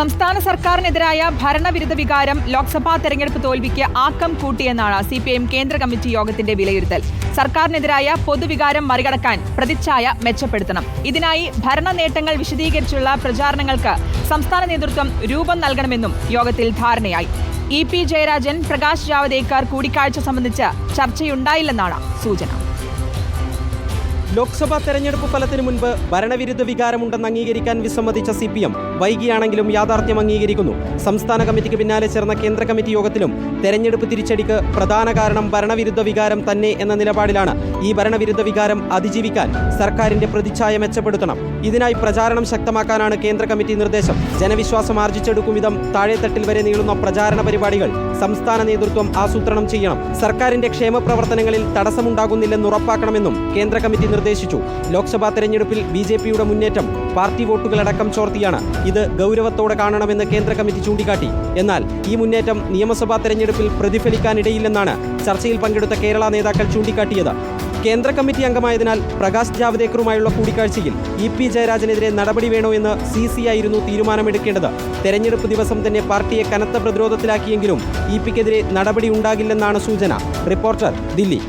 സംസ്ഥാന സർക്കാരിനെതിരായ ഭരണവിരുദ്ധ വികാരം ലോക്സഭാ തെരഞ്ഞെടുപ്പ് തോൽവിക്ക് ആക്കം കൂട്ടിയെന്നാണ് സി പി എം കേന്ദ്ര കമ്മിറ്റി യോഗത്തിന്റെ വിലയിരുത്തൽ. സർക്കാരിനെതിരായ പൊതുവികാരം മറികടക്കാൻ പ്രതിച്ഛായ മെച്ചപ്പെടുത്തണം. ഇതിനായി ഭരണ നേട്ടങ്ങൾ വിശദീകരിച്ചുള്ള പ്രചാരണങ്ങൾക്ക് സംസ്ഥാന നേതൃത്വം രൂപം നൽകണമെന്നും യോഗത്തിൽ ധാരണയായി. ഇ പി ജയരാജൻ പ്രകാശ് ജാവദേക്കർ കൂടിക്കാഴ്ച സംബന്ധിച്ച് ചർച്ചയുണ്ടായില്ലെന്നാണ് സൂചന. ലോക്സഭാ തെരഞ്ഞെടുപ്പ് ഫലത്തിന് മുൻപ് ഭരണവിരുദ്ധ വികാരമുണ്ടെന്ന് അംഗീകരിക്കാൻ വിസമ്മതിച്ച സി പി എം വൈകിയാണെങ്കിലും യാഥാർത്ഥ്യം അംഗീകരിക്കുന്നു. സംസ്ഥാന കമ്മിറ്റിക്ക് പിന്നാലെ ചേർന്ന കേന്ദ്ര കമ്മിറ്റി യോഗത്തിലും തെരഞ്ഞെടുപ്പ് തിരിച്ചടിക്ക് പ്രധാന കാരണം ഭരണവിരുദ്ധ വികാരം തന്നെ എന്ന നിലപാടിലാണ് ഈ ഭരണവിരുദ്ധ വികാരം അതിജീവിക്കാൻ സർക്കാരിന്റെ പ്രതിച്ഛായ മെച്ചപ്പെടുത്തണം. ഇതിനായി പ്രചാരണം ശക്തമാക്കാനാണ് കേന്ദ്ര കമ്മിറ്റി നിർദ്ദേശം. ജനവിശ്വാസം ആർജിച്ചെടുക്കും വിധം താഴെത്തട്ടിൽ വരെ നീളുന്ന പ്രചാരണ പരിപാടികൾ സംസ്ഥാന നേതൃത്വം ആസൂത്രണം ചെയ്യണം. സർക്കാരിന്റെ ക്ഷേമ പ്രവർത്തനങ്ങളിൽ തടസ്സമുണ്ടാകുന്നില്ലെന്ന് ഉറപ്പാക്കണമെന്നും കേന്ദ്ര കമ്മിറ്റി നിർദ്ദേശിച്ചു. ലോക്സഭാ തെരഞ്ഞെടുപ്പിൽ ബി ജെ പിയുടെ മുന്നേറ്റം പാർട്ടി വോട്ടുകളടക്കം ചോർത്തിയാണ്. ഇത് ഗൗരവത്തോടെ കാണണമെന്ന് കേന്ദ്ര കമ്മിറ്റി ചൂണ്ടിക്കാട്ടി. എന്നാൽ ഈ മുന്നേറ്റം നിയമസഭാ തെരഞ്ഞെടുപ്പിൽ പ്രതിഫലിക്കാനിടയില്ലെന്നാണ് ചർച്ചയിൽ പങ്കെടുത്ത കേരള നേതാക്കൾ ചൂണ്ടിക്കാട്ടിയത്. കേന്ദ്ര കമ്മിറ്റി അംഗമായതിനാൽ പ്രകാശ് ജാവ്ദേക്കറുമായുള്ള കൂടിക്കാഴ്ചയിൽ ഇ പി ജയരാജനെതിരെ നടപടി വേണോ എന്ന് സി സി ആയിരുന്നു തീരുമാനമെടുക്കേണ്ടത്. തെരഞ്ഞെടുപ്പ് ദിവസം തന്നെ പാർട്ടിയെ കനത്ത പ്രതിരോധത്തിലാക്കിയെങ്കിലും ഇ പിക്കെതിരെ നടപടി ഉണ്ടാകില്ലെന്നാണ് സൂചന. റിപ്പോർട്ടർ ദില്ലി.